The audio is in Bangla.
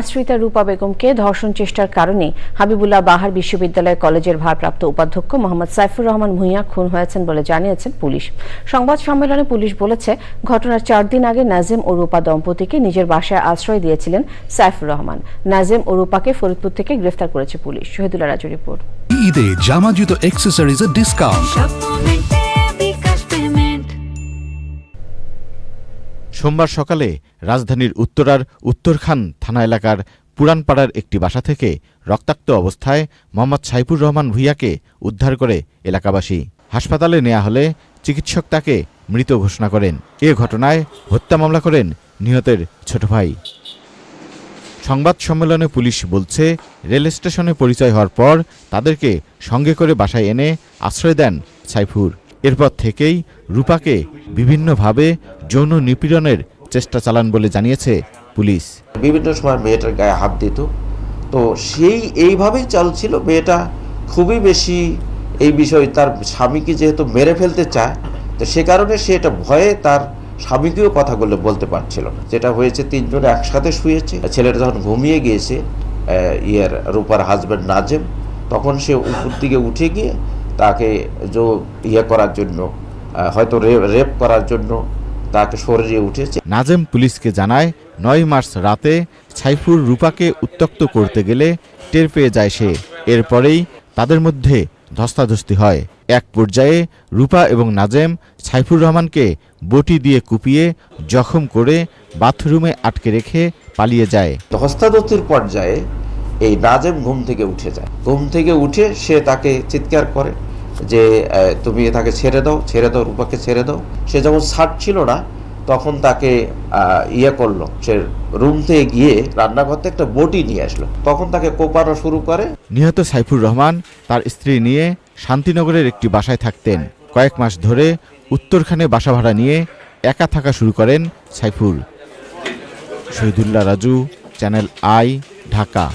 আশ্রিতা রূপা বেগমকে ধর্ষণ চেষ্টার কারণে হাবিবুল্লাহ বাহার বিশ্ববিদ্যালয় কলেজের ভারপ্রাপ্ত উপাধ্যক্ষ মোহাম্মদ সাইফুর রহমান ভূঁইয়া খুন হয়েছেন বলে জানিয়েছেন পুলিশ। সংবাদ সম্মেলনে পুলিশ বলেছে ঘটনার চার দিন আগে নাজিম ও রূপা দম্পতিকে নিজের বাসায় আশ্রয় দিয়েছিলেন সাইফুর রহমান। নাজিম ও রূপাকে ফরিদপুর থেকে গ্রেফতার করেছে পুলিশ। শহীদুল্লাহ রাজু রিপোর্ট। ঈদে জামা জুতো অ্যাক্সেসরিজের ডিসকাউন্ট সোমবার সকালে রাজধানীর উত্তরার উত্তরখান থানা এলাকার পুরানপাড়ার একটি বাসা থেকে রক্তাক্ত অবস্থায় মোহাম্মদ সাইফুর রহমান ভুইয়াকে উদ্ধার করে এলাকাবাসী। হাসপাতালে নেওয়া হলে চিকিৎসক তাকে মৃত ঘোষণা করেন। এ ঘটনায় হত্যা মামলা করেন নিহতের ছোট ভাই। সংবাদ সম্মেলনে পুলিশ বলছে, রেল স্টেশনে পরিচয় হওয়ার পর তাদেরকে সঙ্গে করে বাসায় এনে আশ্রয় দেন সাইফুর। এরপর থেকেই রূপাকে বিভিন্নভাবে যৌন নিপীড়নের চেষ্টা চালান বলে জানিয়েছে পুলিশ। বিভিন্ন সময় মেয়েটার গায়ে হাত দিত। তো সেই এইভাবেই চলছিল। মেয়েটা খুবই বেশি এই বিষয়ে তার স্বামীকে যেহেতু মেরে ফেলতে চায়, তো সে কারণে সে এটা ভয়ে তার স্বামীকেও কথাগুলো বলতে পারছিল না। যেটা হয়েছে, তিনজন একসাথে শুয়েছে। ছেলেটা যখন ঘুমিয়ে গিয়েছে ইয়ের রূপার হাজব্যান্ড নাজেম, তখন সে উপর দিকে উঠে গিয়ে তাকে যে ইয়ে করার জন্য হয়তো রেপ করার জন্য তাকে শরীরে উঠেছে। নাজেম পুলিশকে জানায় নয় মার্চ রাতে সাইফুর রূপাকে উত্তক্ত করতে গেলে টের পেয়ে যায় সে। এরপরেই তাদের মধ্যে ধস্তাধস্তি হয়। এক পর্যায়ে রূপা এবং নাজেম সাইফুর রহমানকে বটি দিয়ে কুপিয়ে জখম করে বাথরুমে আটকে রেখে পালিয়ে যায়। ধস্তাধস্তির পর্যায়ে এই নাজেম ঘুম থেকে উঠে যায়। ঘুম থেকে উঠে সে তাকে চিৎকার করে যে তুমি তাকে ছেড়ে দাও ছেড়ে দাও, রূপাকে ছেড়ে দাও। সে যখন ছাড়ছিল না, তখন তাকে ইয়ে করল। সে রুম থেকে গিয়ে রান্নাঘর থেকে একটা বটি নিয়ে আসলো। তখন তাকে কোপানো শুরু করে। নিহত সাইফুর রহমান তার স্ত্রী নিয়ে শান্তিনগরের একটি বাসায় থাকতেন। কয়েক মাস ধরে উত্তরখানে বাসা ভাড়া নিয়ে একা থাকা শুরু করেন Saiful. Shahidullah Raju, channel I, Dhaka.